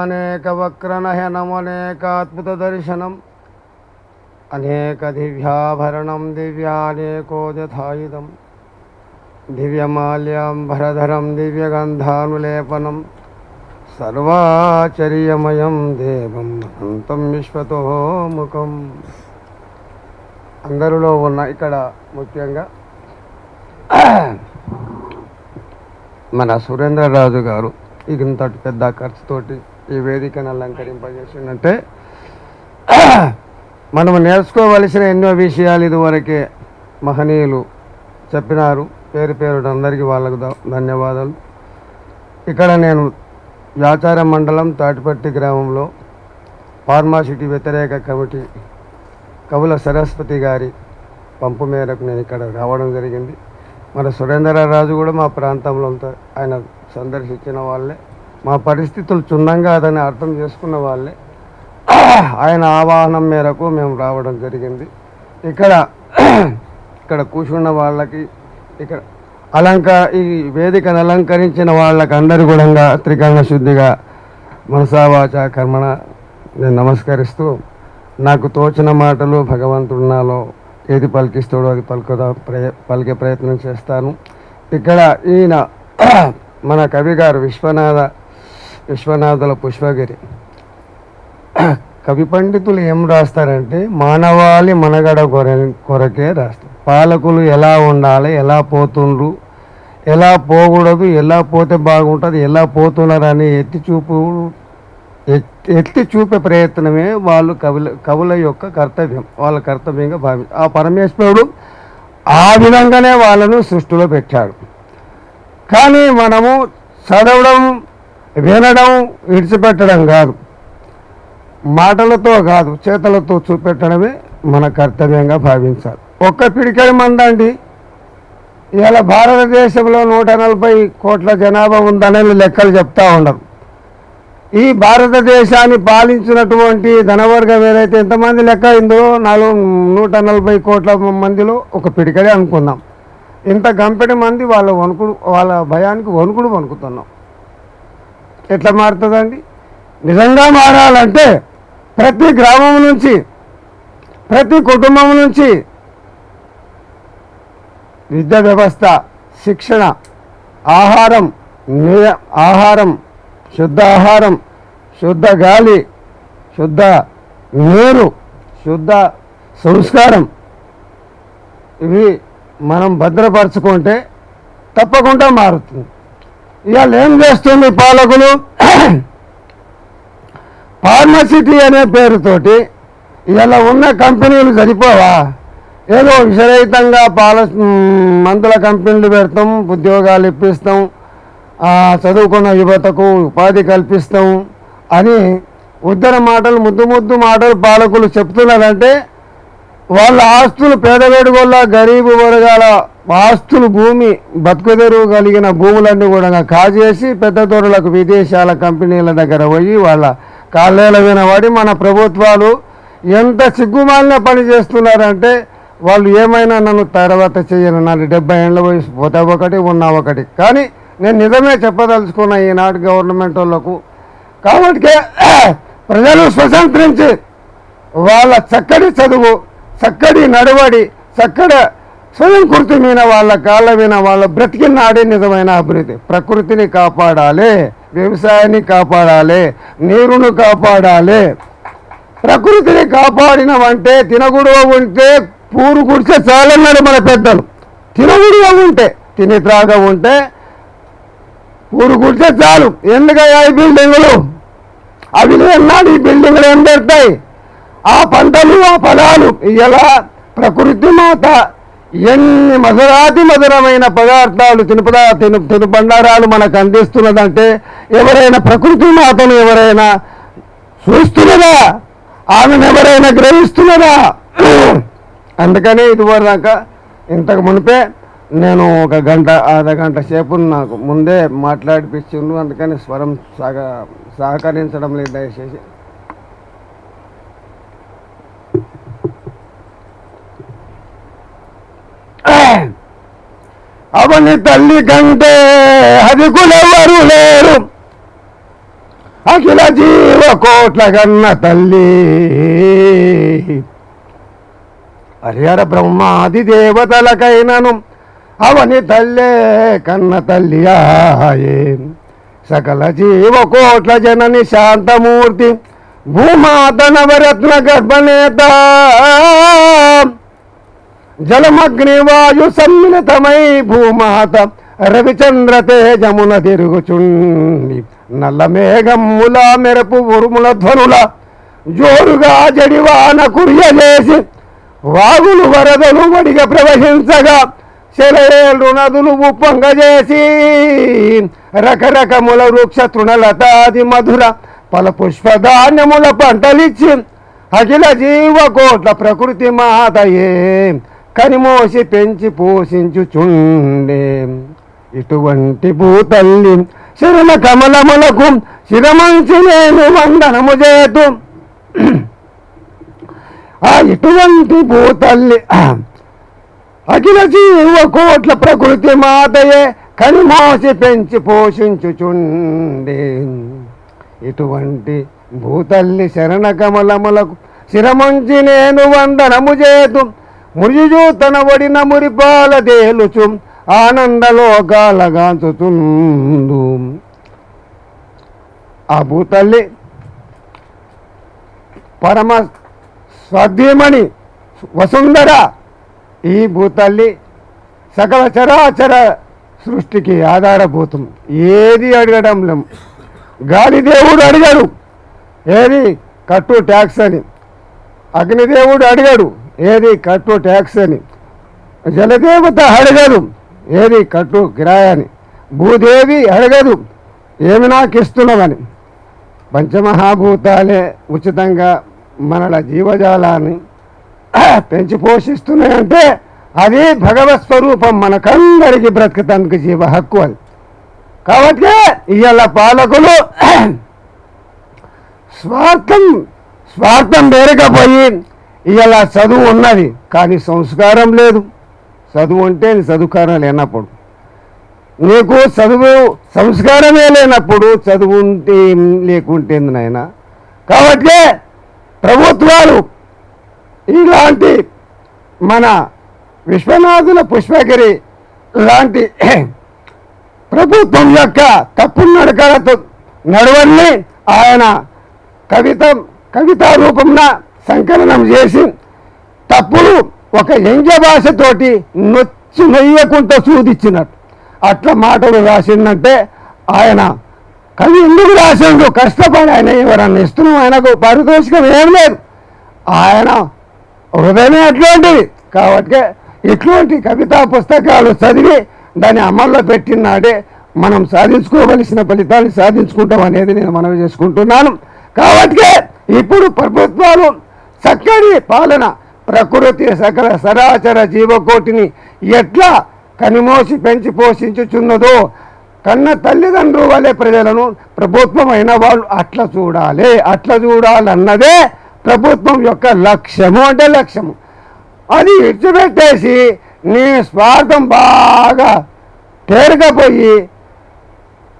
అనేక వక్రనయనమనేకాద్భుత దర్శనం అనేక దివ్యాభరణం దివ్యానేకోదధాయుధం దివ్యమాల్యాంబరధరం దివ్యగంధానులేపనం సర్వాచర్యమయం దేవం అనంతం విశ్వతోముఖం అందరిలో ఉన్న ఇక్కడ ముఖ్యంగా మన సురేంద్రరాజు గారు ఇంతటి పెద్ద ఖర్చుతోటి ఈ వేదికను అలంకరింపజేసిందంటే మనం నేర్చుకోవలసిన ఎన్నో విషయాలు ఇదివరకే మహనీయులు చెప్పినారు. పేరు పేరు అందరికీ వాళ్ళకు ధన్యవాదాలు. ఇక్కడ నేను వ్యాచార మండలం తాటిపట్టి గ్రామంలో ఫార్మాసిటీ వ్యతిరేక కమిటీ కవుల సరస్వతి గారి పంపు మేరకు నేను ఇక్కడ రావడం జరిగింది. మన సురేంద్రరాజు కూడా మా ప్రాంతంలో ఉంటారు. ఆయన సందర్శించిన వాళ్ళే. మా పరిస్థితులు చున్నంగా అదని అర్థం చేసుకున్న వాళ్ళే. ఆయన ఆవాహనం మేరకు మేము రావడం జరిగింది. ఇక్కడ ఇక్కడ కూర్చున్న వాళ్ళకి ఇక్కడ అలంక ఈ వేదికను అలంకరించిన వాళ్ళకి అందరి కూడా త్రికంగ శుద్ధిగా మనసావాచ కర్మణ నేను నమస్కరిస్తూ నాకు తోచిన మాటలు భగవంతుడు నాలో ఏది పలికిస్తాడో అది పలుకుదా ప్రయ పలికే ప్రయత్నం చేస్తాను. ఇక్కడ ఈయన మన కవి గారు విశ్వనాథ విశ్వనాథుల పుష్పగిరి. కవి పండితులు ఏం రాస్తారంటే మానవాళి మనగడ కొర కొరకే రాస్తారు. పాలకులు ఎలా ఉండాలి ఎలా పోతుండ్రు ఎలా పోకూడదు ఎలా పోతే బాగుంటుంది ఎలా పోతున్నారు అని ఎత్తి చూపు ఎత్తి- ఎత్తి చూపే ప్రయత్నమే వాళ్ళు కవుల కవుల యొక్క కర్తవ్యం వాళ్ళ కర్తవ్యంగా భావి ఆ పరమేశ్వరుడు ఆ విధంగానే వాళ్ళను సృష్టిలో పెట్టాడు. కానీ మనము చదవడం వినడం విడిచిపెట్టడం కాదు. మాటలతో కాదు చేతలతో చూపెట్టడమే మన కర్తవ్యంగా భావించాలి. ఒక్క పిడికడి మందండి. ఇలా భారతదేశంలో నూట నలభై కోట్ల జనాభా ఉందనే లెక్కలు చెప్తా ఉండరు. ఈ భారతదేశాన్ని పాలించినటువంటి ధనవర్గం ఏదైతే ఎంతమంది లెక్క అయిందో నాలుగు నూట నలభై కోట్ల మందిలో ఒక పిడికడే అనుకుందాం. ఇంత గంపెడి మంది వాళ్ళ వణుకుడు వాళ్ళ భయానికి వణుకుడు వణుకుతున్నాం. ఎట్లా మారుతుందండి? నిజంగా మారాలంటే ప్రతి గ్రామం నుంచి ప్రతి కుటుంబం నుంచి విద్యా వ్యవస్థ శిక్షణ ఆహారం నియ ఆహారం శుద్ధ ఆహారం శుద్ధ గాలి శుద్ధ నీరు శుద్ధ సంస్కారం ఇవి మనం భద్రపరచుకుంటే తప్పకుండా మారుతుంది. ఇవాళ ఏం చేస్తుంది పాలకులు? ఫార్మసిటీ అనే పేరుతోటి ఇవాళ ఉన్న కంపెనీలు సరిపోవా? ఏదో విషరహితంగా పాల మందుల కంపెనీలు పెడతాం ఉద్యోగాలు ఇప్పిస్తాం చదువుకున్న యువతకు ఉపాధి కల్పిస్తాం అని ఉద్దర మాటలు ముద్దు ముద్దు మాటలు పాలకులు చెప్తున్నారంటే వాళ్ళ ఆస్తులు పేదవేడుగోళ్ళ గరీబు వర్గాల ఆస్తులు భూమి బతుకుదెరువు కలిగిన భూములన్నీ కూడా కాజేసి పెద్ద దొరలకు విదేశాల కంపెనీల దగ్గర పోయి వాళ్ళ కాళ్ళేల వినబడి మన ప్రభుత్వాలు ఎంత సిగ్గుమాలిన పని చేస్తున్నారంటే వాళ్ళు ఏమైనా నన్ను తర్వాత చేయను. నాకు డెబ్బై ఏళ్ళ వయసు పోతే ఒకటి ఉన్నా ఒకటి. కానీ నేను నిజమే చెప్పదలుచుకున్న ఈనాటి గవర్నమెంట్ వాళ్ళకు కాబట్టి ప్రజలు స్వతంత్రించి వాళ్ళ చక్కటి చదువు చక్కటి నడవడి చక్కడ స్వయం కృతి మీద వాళ్ళ కాళ్ళ మీద వాళ్ళ బ్రతికి నాడే నిజమైన అభివృద్ధి. ప్రకృతిని కాపాడాలి వ్యవసాయాన్ని కాపాడాలి నీరును కాపాడాలి. ప్రకృతిని కాపాడినవంటే తినగుడువ ఉంటే పూరు గుడిసే చాలన్నాడు మన పెద్దలు. తినగుడువ ఉంటే తిని త్రాగ ఉంటే పూరు గుడిసే చాలు. ఎందుకయ్యా ఈ బిల్డింగులు? అవి లేనాడు ఈ బిల్డింగ్లు ఏం పెడతాయి? ఆ పంటలు ఆ ఫలాలు ఇలా ప్రకృతి మాత ఎన్ని మధురాతి మధురమైన పదార్థాలు తినుపదా తిను తినుబండారాలు మనకు అందిస్తున్నదంటే ఎవరైనా ప్రకృతి మాతను ఎవరైనా చూస్తున్నదా? ఆమెను ఎవరైనా గ్రహిస్తున్నదా? అందుకనే ఇదివరదాకా ఇంతకు మునిపే నేను ఒక గంట అర్ధ గంట సేపు నాకు ముందే మాట్లాడిపించిండు అందుకని స్వరం సహ సహకరించడం లేదు దయచేసి. అవని తల్లి కంటే అధికులెవరు లేరు. అఖిల జీవ కోట్ల కన్న తల్లి. హరిహర బ్రహ్మాది దేవతలకైనను అవని తల్లే కన్న తల్లియాయే సకల జీవ కోట్ల జనని శాంతమూర్తి భూమాత నవరత్న గర్భనేత. జలమగ్నివాయు సమ్మిళితమై భూమాత రవిచంద్ర తేజమున తిరుగుచుండి. నల్ల మేఘముల మెరుపు ఉరుముల ధ్వనుల జోరుగా జడివాన కురియజేసి వాగులు వరదలు వడిగా ప్రవహించగా శరయేళ్ళు నదులు ఉప్పొంగజేసి రకరకముల వృక్ష తృణలతాది మధుర పల పుష్పధాన్యముల పంటలిచ్చి అఖిల జీవ కోట్ల ప్రకృతి మాతయే. కనిమోసి పెంచి పోషించుచుండే. ఇటువంటి భూతల్లి శరణ కమలములకు శిరమంచి నేను వందనము చేతు. ఆ ఇటువంటి భూతల్లి అఖిల జీవ కోట్ల ప్రకృతి మాతయే కనిమోసి పెంచి పోషించుచుండే. ఇటువంటి భూతల్లి శరణ కమలములకు శిరమంచి నేను వందనము చేతు. మురిజు తన వడిన మురిపాల తేలుచు ఆనందలోకాలగాంచుతుందు ఆ భూతల్లి పరమ స్వాధ్యమణి వసుంధర ఈ భూతల్లి సకల చరాచర సృష్టికి ఆధారభూతం. ఏది అడగడం లేం. గాలిదేవుడు అడిగాడు. ఏది? కట్టు ట్యాక్స్ అని. అగ్నిదేవుడు అడిగాడు. ఏది కట్టు ట్యాక్స్ అని? జలదేవత అడగదు. ఏది కట్టు కిరాయని భూదేవి అడగదు. ఏమి నాకు ఇస్తున్నామని పంచమహాభూతాలే ఉచితంగా మనల జీవజాలాన్ని పెంచి పోషిస్తున్నాయంటే అది భగవత్ స్వరూపం మనకందరికి బ్రతకటానికి జీవ హక్కు అది. కాబట్టి ఇవాళ పాలకులు స్వార్థం స్వార్థం వేరకపోయి ఇలా చదువు ఉన్నది కానీ సంస్కారం లేదు. చదువు ఉంటే చదువుకారం లేనప్పుడు. నీకు చదువు సంస్కారమే లేనప్పుడు చదువు ఉంటే ఏం లేకుంటే నాయన? కాబట్టి ప్రభుత్వాలు ఇలాంటి మన విశ్వనాథుల పుష్పగిరి లాంటి ప్రభుత్వం యొక్క తప్పు నడకలతో నడవల్ని ఆయన కవిత కవితా రూపంన సంకలనం చేసి తప్పులు ఒక వ్యంగ్య భాషతోటి నొచ్చి నొయ్యకుండా చూదిచ్చినట్టు అట్లా మాటలు రాసిందంటే ఆయన కవి ఎందుకు రాసిండు కష్టపడి ఆయన ఎవరన్నా ఇస్తున్నాం? ఆయనకు పారితోషికం ఏం లేదు. ఆయన హృదయమే అట్లాంటిది. కాబట్టి ఇట్లాంటి కవితా పుస్తకాలు చదివి దాన్ని అమల్లో పెట్టినాడే మనం సాధించుకోవలసిన ఫలితాలు సాధించుకుంటాం అనేది నేను మనవి చేసుకుంటున్నాను. కాబట్టి ఇప్పుడు ప్రభుత్వాలు చక్కని పాలన ప్రకృతి సకల సరాచర జీవకోటిని ఎట్లా కనిమోసి పెంచి పోషించుచున్నదో కన్న తల్లిదండ్రుల వలె ప్రజలను ప్రభుత్వం అయిన వాళ్ళు అట్లా చూడాలి అట్లా చూడాలన్నదే ప్రభుత్వం యొక్క లక్ష్యము అంటే లక్ష్యము. అది విడిచిపెట్టేసి నీ స్వార్థం బాగా తేరకపోయి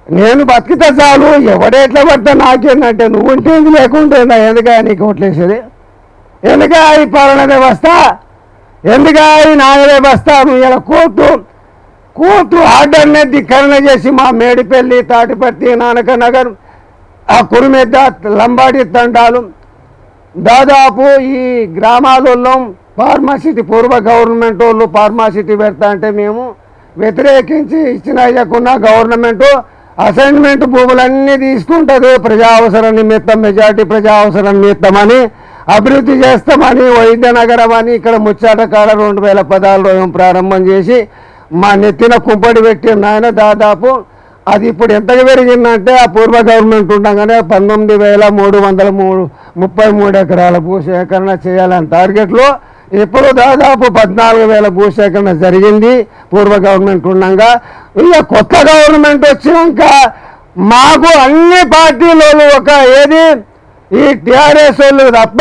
నేను బతికితే చాలు ఎవడెట్లా పడితే నాకేందంటే నువ్వు ఉంటేంది లేకుంటేందా ఎందుకని నీకు ఓట్లేసేది? ఎందుక ఈ పాలన వ్యవస్థ? ఎందుక ఈ న్యాయ వ్యవస్థ? నువ్వు ఇలా కోర్టు కోర్టు ఆర్డర్నే ధిక్కరణ చేసి మా మేడిపల్లి తాటిపర్తి నానక నగర్ ఆ కురుమెద్ద లంబాడి తండాలు. దాదాపు ఈ గ్రామాలలో ఫార్మాసిటీ పూర్వ గవర్నమెంట్ వాళ్ళు ఫార్మాసిటీ పెడతా అంటే మేము వ్యతిరేకించి ఇచ్చిన ఇవ్వకుండా గవర్నమెంట్ అసైన్మెంట్ భూములన్నీ తీసుకుంటుంది. ప్రజా అవసరం నిమిత్తం మెజార్టీ ప్రజా అవసరం నిమిత్తం అని అభివృద్ధి చేస్తామని వైద్యనగరం అని ఇక్కడ ముచ్చాట కాడ రెండు వేల పదాలు ప్రారంభం చేసి మా నెత్తిన కుంపడి పెట్టిన ఆయన దాదాపు. అది ఇప్పుడు ఎంతగా పెరిగిందంటే ఆ పూర్వ గవర్నమెంట్ ఉండగానే పంతొమ్మిది వేల మూడు వందల మూడు ముప్పై మూడు ఎకరాల భూసేకరణ చేయాలని టార్గెట్లో. ఇప్పుడు దాదాపు పద్నాలుగు వేల భూసేకరణ జరిగింది పూర్వ గవర్నమెంట్ ఉండగా. ఇక కొత్త గవర్నమెంట్ వచ్చినాక మాకు అన్ని పార్టీలలో ఒక ఏది ఈ టిఆర్ఎస్ వాళ్ళు తప్ప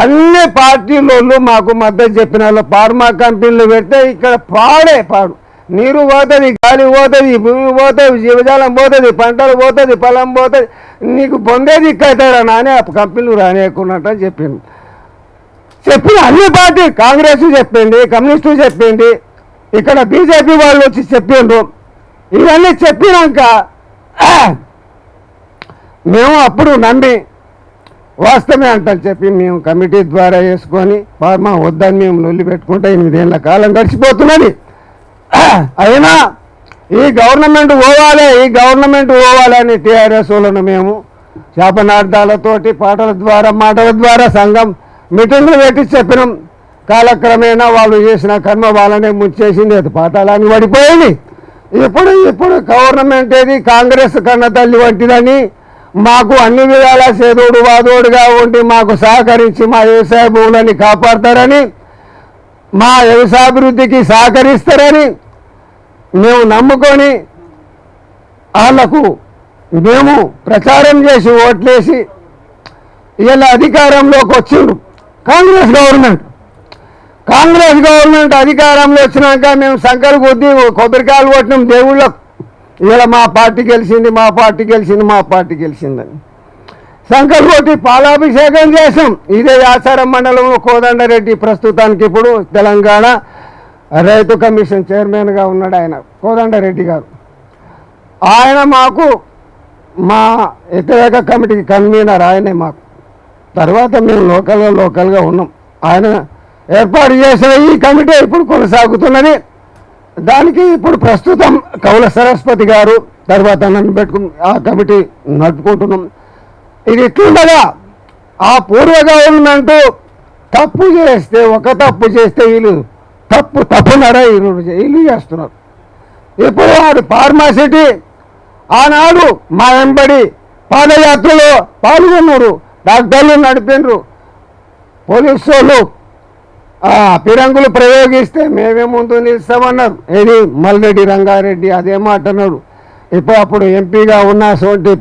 అన్ని పార్టీలోళ్ళు మాకు మద్దతు చెప్పిన వాళ్ళు ఫార్మా కంపెనీలు పెడితే ఇక్కడ పాడే పాడు. నీరు పోతుంది గాలి పోతుంది భూమి పోతుంది జీవజాలం పోతుంది పంటలు పోతుంది పొలం పోతుంది. నీకు పొందేది ఇక్కవుతారా నానే? ఆ కంపెనీలు రానియకున్నట్టు అని చెప్పింది చెప్పిన అన్ని పార్టీ కాంగ్రెస్ చెప్పింది కమ్యూనిస్టు చెప్పింది. ఇక్కడ బీజేపీ వాళ్ళు వచ్చి చెప్పిండ్రు. ఇవన్నీ చెప్పినాక మేము అప్పుడు నమ్మి వాస్తవమే అంటని చెప్పి మేము కమిటీ ద్వారా వేసుకొని ఫార్మా వద్దని మేము నొల్లి పెట్టుకుంటే ఎనిమిదేళ్ళ కాలం గడిచిపోతున్నది. అయినా ఈ గవర్నమెంట్ పోవాలి ఈ గవర్నమెంట్ పోవాలి అని టీఆర్ఎస్ వాళ్ళను మేము శాపనార్థాలతోటి పాటల ద్వారా మాటల ద్వారా సంఘం మీటింగ్లు పెట్టి చెప్పినాం. కాలక్రమేణా వాళ్ళు చేసిన కర్మ వాళ్ళనే ముంచేసింది అది పాఠాలని పడిపోయింది. ఇప్పుడు ఇప్పుడు గవర్నమెంట్ ఏది కాంగ్రెస్ కన్న తల్లి వంటిదని మాకు అన్ని విధాల సేదోడు వాదోడుగా ఉండి మాకు సహకరించి మా వ్యవసాయ భూములని కాపాడతారని మా వ్యవసాయాభివృద్ధికి సహకరిస్తారని మేము నమ్ముకొని వాళ్ళకు మేము ప్రచారం చేసి ఓట్లేసి ఇలా అధికారంలోకి వచ్చిండు కాంగ్రెస్ గవర్నమెంట్. కాంగ్రెస్ గవర్నమెంట్ అధికారంలో వచ్చినాక మేము సంకలు కొద్ది కొబ్బరికాయలు కొట్టినాం దేవుళ్ళకు. ఇలా మా పార్టీ గెలిచింది మా పార్టీ గెలిచింది మా పార్టీ గెలిచిందని శంకర్కోటి పాలాభిషేకం చేసాం ఇదే ఆచారం మండలంలో కోదండరెడ్డి ప్రస్తుతానికి ఇప్పుడు తెలంగాణ రైతు కమిషన్ చైర్మన్గా ఉన్నాడు ఆయన కోదండరెడ్డి గారు. ఆయన మాకు మా వ్యతిరేక కమిటీకి కన్వీనర్ ఆయనే మాకు. తర్వాత మేము లోకల్గా లోకల్గా ఉన్నాం. ఆయన ఏర్పాటు చేసిన ఈ కమిటీ ఇప్పుడు కొనసాగుతున్నది. దానికి ఇప్పుడు ప్రస్తుతం కౌల సరస్వతి గారు తర్వాత నన్ను పెట్టుకుని ఆ కమిటీ నడుపుకుంటున్నాం. ఇది ఇట్లుండగా ఆ పూర్వ తప్పు చేస్తే ఒక తప్పు చేస్తే వీళ్ళు తప్పు తప్పునరా వీళ్ళు వీళ్ళు చేస్తున్నారు. ఇప్పుడు వాడు ఫార్మాసిటీ ఆనాడు మా వెంబడి పాదయాత్రలో పాల్గొన్నారు. డాక్టర్లు నడిపినరు. పోలీసు వాళ్ళు పిరంగులు ప్రయోగిస్తే మేమే ముందు నిలుస్తామన్నారు. ఏది? మల్రెడ్డి రంగారెడ్డి అదే మాట అన్నాడు ఇప్పుడు అప్పుడు ఎంపీగా ఉన్న సోటి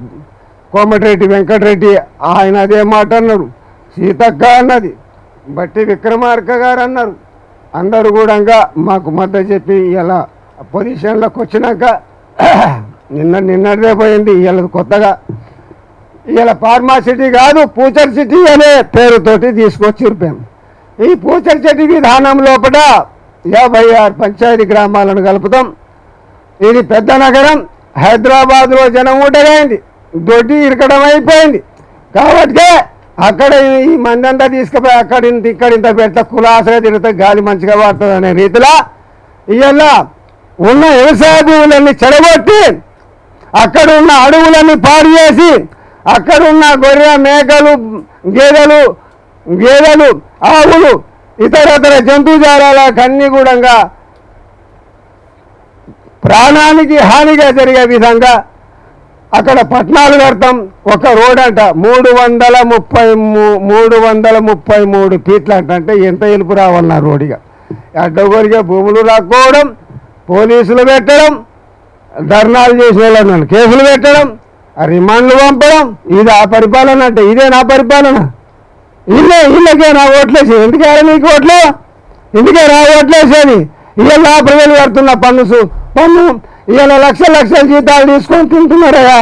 కోమటిరెడ్డి వెంకటరెడ్డి ఆయన అదే మాట అన్నాడు సీతక్క అన్నది. బట్టి విక్రమార్క గారు అన్నారు. అందరూ కూడా మాకు మద్దతు చెప్పి ఇలా పొజిషన్లోకి వచ్చినాక నిన్న నిన్నదే పోయింది. ఇలా కొత్తగా ఇలా ఫార్మాసిటీ కాదు పూచర్ సిటీ అనే పేరుతోటి తీసుకొచ్చి ఇరిపాం ఈ పూచర్ విధానం లోపల యాభై ఆరు పంచాయతీ గ్రామాలను కలుపుతాం. ఇది పెద్ద నగరం. హైదరాబాద్లో జనం ఉండగైంది దొడ్డి ఇరకడం అయిపోయింది. కాబట్టి అక్కడ ఈ మంది అంతా తీసుకుపోయి అక్కడ ఇంత ఇక్కడ ఇంత పెడితే కులాసగా తిరిగితే గాలి మంచిగా పడుతుంది అనే రీతిలో ఇవాళ ఉన్న వ్యవసాయ భూములన్నీ చెడగొట్టి అక్కడ ఉన్న అడవులన్నీ పాడు చేసి అక్కడ ఉన్న గొర్రె మేకలు గేదెలు గేదెలు ఆవులు ఇతరతర జంతుజాలాలకు అన్ని కూడా ప్రాణానికి హానిగా జరిగే విధంగా అక్కడ పట్నాలు కడతాం. ఒక రోడ్ అంట మూడు వందల ముప్పై మూ- మూడు వందల ముప్పై మూడు ఫీట్లు అంటే ఎంత ఎలుపు రావాలన్న రోడ్డుగా అడ్డగోరిగా భూములు రాకపోవడం పోలీసులు పెట్టడం ధర్నాలు చేసే వాళ్ళని కేసులు పెట్టడం రిమాండ్లు పంపడం ఇది ఆ పరిపాలన అంటే ఇదే నా పరిపాలన. ఇల్లే ఇళ్ళకే నా ఓట్లేసి. ఎందుకే నీకు ఓట్లు? ఎందుకే నా ఓట్లేసేది ఇవాళ ప్రజలు కడుతున్న పన్నుసు పన్ను ఇవాళ లక్షల లక్షల జీతాలు తీసుకొని తింటున్నారయ్యా.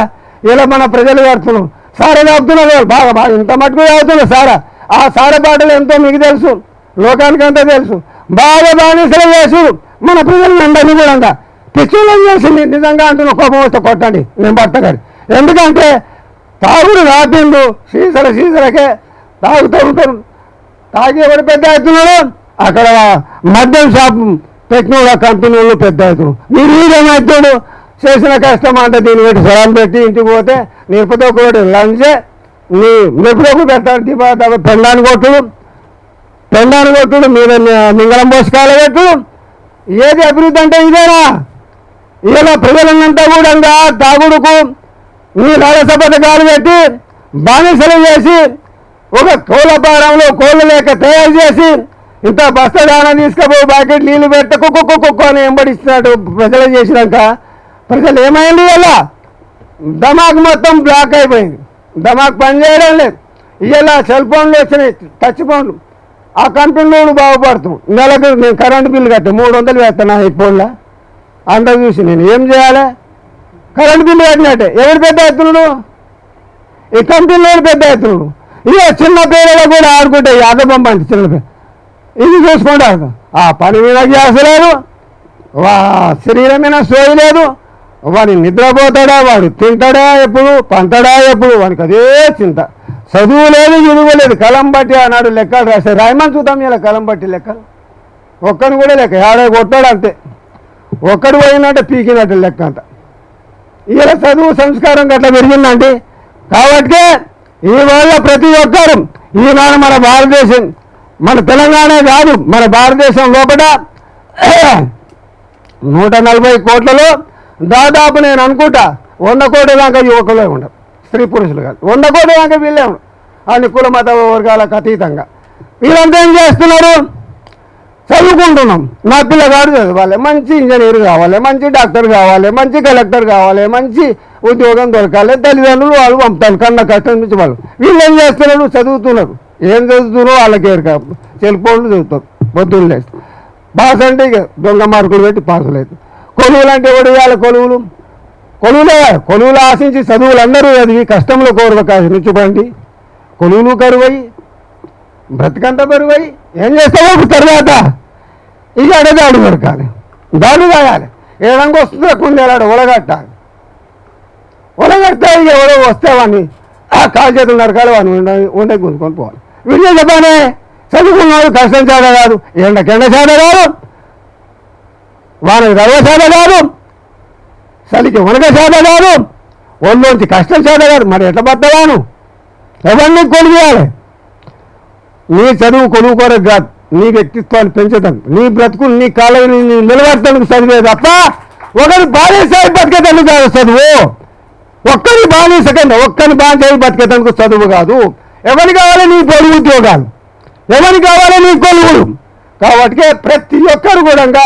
ఇలా మన ప్రజలు కడుతున్నాం సారా తాగుతున్నారు బాగా బాగా. ఇంత మటుకు తాగుతున్నారు సారా. ఆ సారా బాటలు ఎంతో మీకు తెలుసు. లోకానికంతా తెలుసు. బాగా బానిసలు చేసు. మన ప్రజలు అందరినీ కూడా పిచ్చులను చేసింది నిజంగా అంటున్న కోపం వస్తే కొట్టండి. నేను భర్త గారు ఎందుకంటే తాగుడు రాపిండు. సీసల సీసలకే తాగుతూ ఉంటారు తాగి. పెద్ద అవుతున్నాడు అక్కడ మద్యం షాప్ పెట్టిన కంపెనీలు పెద్ద అవుతున్నారు మీరు వీడేమవుతాడు చేసిన కష్టం అంటే దీన్ని పెట్టి సలాం పెట్టి ఇంటికి పోతే నిరుపతో కూడా లంచే నీ నిరుపదోకు పెట్టాలి దీపా పెండాన్ని కొట్టుడు. పెండాన్ని కొట్టుడు మీద మింగళం పోషకాలు పెట్టుడు ఏది అభివృద్ధి అంటే ఇదేనా? ఇలా ప్రజలన్నంతా కూడా తాగుడుకు నీ రాజసభ పథకాలు పెట్టి బానిసలు చేసి ఒక కోళ్ళ పారంలో కోళ్ళ లేక తయారు చేసి ఇంత బస్తదాన తీసుకపో బాకెట్ నీళ్ళు పెట్ట కుక్క కుక్క అని వెంబడిస్తున్నాడు ప్రజలు చేసినాక. ప్రజలు ఏమైంది ఇలా దమాక్ మొత్తం బ్లాక్ అయిపోయింది. దమాక్ పని చేయడం లేదు. ఇలా సెల్ ఫోన్లు వచ్చినాయి టచ్ ఫోన్లు. ఆ కంపెనీలో బాగుపడుతున్నాం. నెలకు నేను కరెంటు బిల్లు కట్టే మూడు వందలు వేస్తాను ఈ ఫోన్లో. అంత చూసి నేను ఏం చేయాలి? కరెంటు బిల్లు కట్టినట్టే. ఎవరు పెద్ద ఎత్తున్నాడు ఈ కంపెనీలో పెద్ద ఎత్తున్నాడు ఇక చిన్న పిల్లలు కూడా ఆడుకుంటే యాదబొమ్మ అంటే చిన్న పేరు ఇది చూసుకుంటారు ఆ పని మీద గ్యాస్ లేదు వా శరీరం మీద సోయి లేదు వాడు నిద్రపోతాడా వాడు తింటాడా ఎప్పుడు పంటడా ఎప్పుడు వానికి అదే చింత. చదువు లేదు చదువు లేదు కలం బట్టి ఆనాడు లెక్కలు రాశారు. రాయమని చూద్దాం ఇలా కలం బట్టి లెక్కలు. ఒక్కడు కూడా లెక్క ఆడ కొట్టాడు అంతే. ఒక్కడు పోయినట్టే పీకినట్టు లెక్క అంత. ఇలా చదువు సంస్కారం గట్లా పెరిగిందండి. కాబట్టి ఈ ప్రతి ఒక్కరు ఈనాడు మన భారతదేశం మన తెలంగాణ కాదు మన భారతదేశం లోపల నూట నలభై కోట్లలో దాదాపు నేను అనుకుంటా వంద కోట్ల దాకా యువకులే ఉండరు స్త్రీ పురుషులు కాదు. వంద కోట్ల దాకా వీళ్ళే ఉండరు. అన్ని కుల మత వర్గాలకు అతీతంగా. వీళ్ళంతా ఏం చేస్తున్నారు? చదువుకుంటున్నాం. నా పిల్లగాడు చదవాలి మంచి ఇంజనీర్ కావాలి మంచి డాక్టర్ కావాలి మంచి కలెక్టర్ కావాలి మంచి ఉద్యోగం దొరకాలి తల్లిదండ్రులు వాళ్ళు పంపుతారు కన్న కష్టం నుంచి వాళ్ళు. వీళ్ళు ఏం చేస్తున్నారు? చదువుతున్నారు. ఏం చదువుతున్నారో? వాళ్ళకి ఎరక సెల్ ఫోన్లు చదువుతారు పొద్దున్న లేదు పాస్ అంటే ఇక దొంగ మార్కులు పెట్టి పాసులు అవుతుంది కొలువులు అంటే ఎవడు ఇవ్వాలి కొలువులు? కొలువులే కొలువులు ఆశించి చదువులు అందరూ చదివి కష్టంలో కోరవకాశ నుంచుకోండి కొలువులు కరువయి బ్రతికంత బరువై ఏం చేస్తావు తర్వాత. ఇక అడగాడు దొరకాలి. దాడు తాగాలి ఏడంగా వస్తుందో కుందేలాడు ఉడగట్టాలి ఒలగడితే ఇక ఎవరో వస్తే వాడిని ఆ కాలు చేతులు నరకాలి వాడిని ఉండ ఉండే గుంజుకొని పోవాలి. వీడియో చెప్పానే చదువుకున్నాడు కష్టం చేత కాదు ఎండకెండ చేత కాదు వానకి దర్వ చేత కాదు చలికి ఉనక చేత కాదు ఒళ్ళోంచి కష్టం చేత కాదు మరి ఎట్లా బతవాను ఎవరిని కొనుగోయాలి నీ చదువు కొనుక్కోవడం కాదు నీ వ్యక్తిత్వాన్ని పెంచడం నీ బ్రతుకులు నీ కాలని నిలబెట్టడానికి చదివే తప్ప ఒకరి బాధ్యత బతికేటట్లు కాదు చదువు. ఒక్కరి బాగా కింద ఒక్కరిని బాగా బతికేదానికి చదువు కాదు. ఎవరి కావాలి నీ పొడి ఉద్యోగాలు? ఎవరి కావాలి నీ కొలువులు? కాబట్టి ప్రతి ఒక్కరు కూడా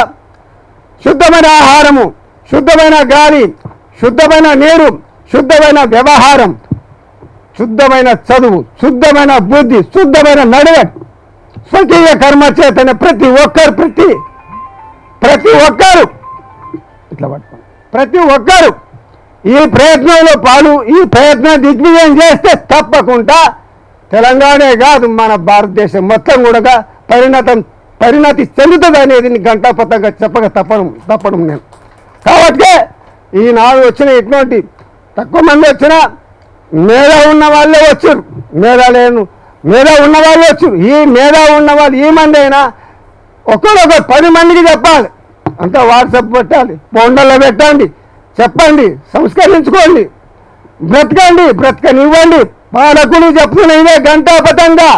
శుద్ధమైన ఆహారము శుద్ధమైన గాలి శుద్ధమైన నీరు శుద్ధమైన వ్యవహారం శుద్ధమైన చదువు శుద్ధమైన బుద్ధి శుద్ధమైన నడవ. స్వకీయ కర్మ చేతనే ప్రతి ఒక్కరు ప్రతి ప్రతి ఒక్కరు ఇట్లా పట్టుకోండి. ప్రతి ఒక్కరు ఈ ప్రయత్నంలో పాలు ఈ ప్రయత్నం దిగ్విజయం చేస్తే తప్పకుండా తెలంగాణే కాదు మన భారతదేశం మొత్తం కూడా పరిణతం పరిణతి చెందుతుంది అనేది గంటాపతంగా చెప్పక తప్పడం తప్పడం నేను. కాబట్టి ఈనాడు వచ్చిన ఇటువంటి తక్కువ మంది వచ్చినా మేధ ఉన్న వాళ్ళే వచ్చారు. మేధ లేను మేధ ఉన్న వాళ్ళే వచ్చారు. ఈ మేధ ఉన్న వాళ్ళు ఈ మంది అయినా ఒకరొకరు పది మందికి చెప్పాలి. అంతా వాట్సాప్ పెట్టాలి ఫోన్లలో పెట్టండి. చెప్పండి సంస్కరించుకోండి. బ్రతకండి బ్రతకనివ్వండి. పాలకులు చెప్తున్న ఇదే గంటాపతంగా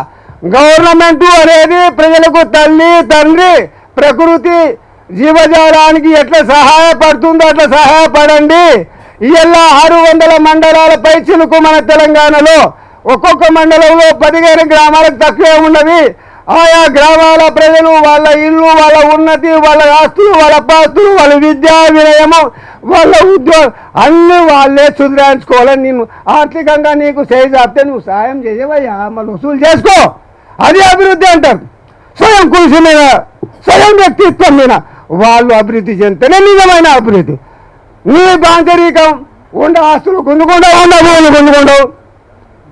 గవర్నమెంట్ అనేది ప్రజలకు తల్లి తండ్రి ప్రకృతి జీవజాలానికి ఎట్లా సహాయపడుతుందో అట్లా సహాయపడండి. ఇలా ఆరు వందల మండలాల పైచిలకు మన తెలంగాణలో ఒక్కొక్క మండలంలో పదిహేను గ్రామాలకు తక్కువే ఉన్నవి. ఆయా గ్రామాల ప్రజలు వాళ్ళ ఇల్లు వాళ్ళ ఉన్నతి వాళ్ళ ఆస్తులు వాళ్ళ పాస్తులు వాళ్ళ విద్యా వినయము వాళ్ళ ఉద్యోగం అన్ని వాళ్ళే సుధరాయించుకోవాలని నేను ఆర్థికంగా నీకు చేయి చాపితే నువ్వు సాయం చేయవయ్యా మళ్ళీ వసూలు చేసుకో. అది అభివృద్ధి అంటారు. స్వయం కృషి మీద స్వయం వ్యక్తిత్వం మీద వాళ్ళు అభివృద్ధి చెందితేనే నిజమైన అభివృద్ధి. నీ బాంతరీకం ఉండ ఆస్తులు పొందుకుంటావు ఉండ భూములు పొందుకుంటావు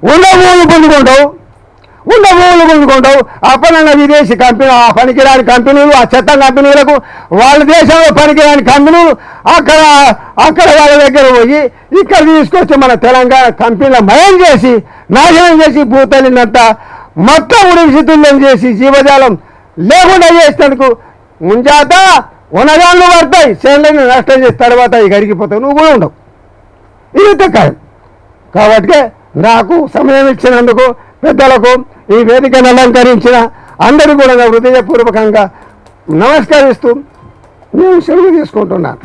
ఉండ భూములు పొందుకుంటావు ఉండ గుంజుకుంటావు. అప్పనన్న విదేశీ కంపెనీ ఆ పనికిరాని కంపెనీలు ఆ చెత్త కంపెనీలకు వాళ్ళ దేశంలో పనికిరాని కంపెనీలు అక్కడ అక్కడ వాళ్ళ దగ్గర పోయి ఇక్కడ తీసుకొచ్చి మన తెలంగాణ కంపెనీల మయం చేసి నాశనం చేసి భూతలినంత మొత్తం ఉడిసితుల్యం చేసి జీవజాలం లేకుండా చేసినందుకు ముంజాత వనగాళ్ళు పడతాయి చేనులను నష్టం చేసి తర్వాత ఇక అరిగిపోతావు. నువ్వు కూడా ఉండవు. ఇది ఖాయం కాబట్టి నాకు సమయం ఇచ్చినందుకు పెద్దలకు ఈ వేదికను అలంకరించిన అందరూ కూడా హృదయపూర్వకంగా నమస్కరిస్తూ నేను సెలవు తీసుకుంటున్నాను.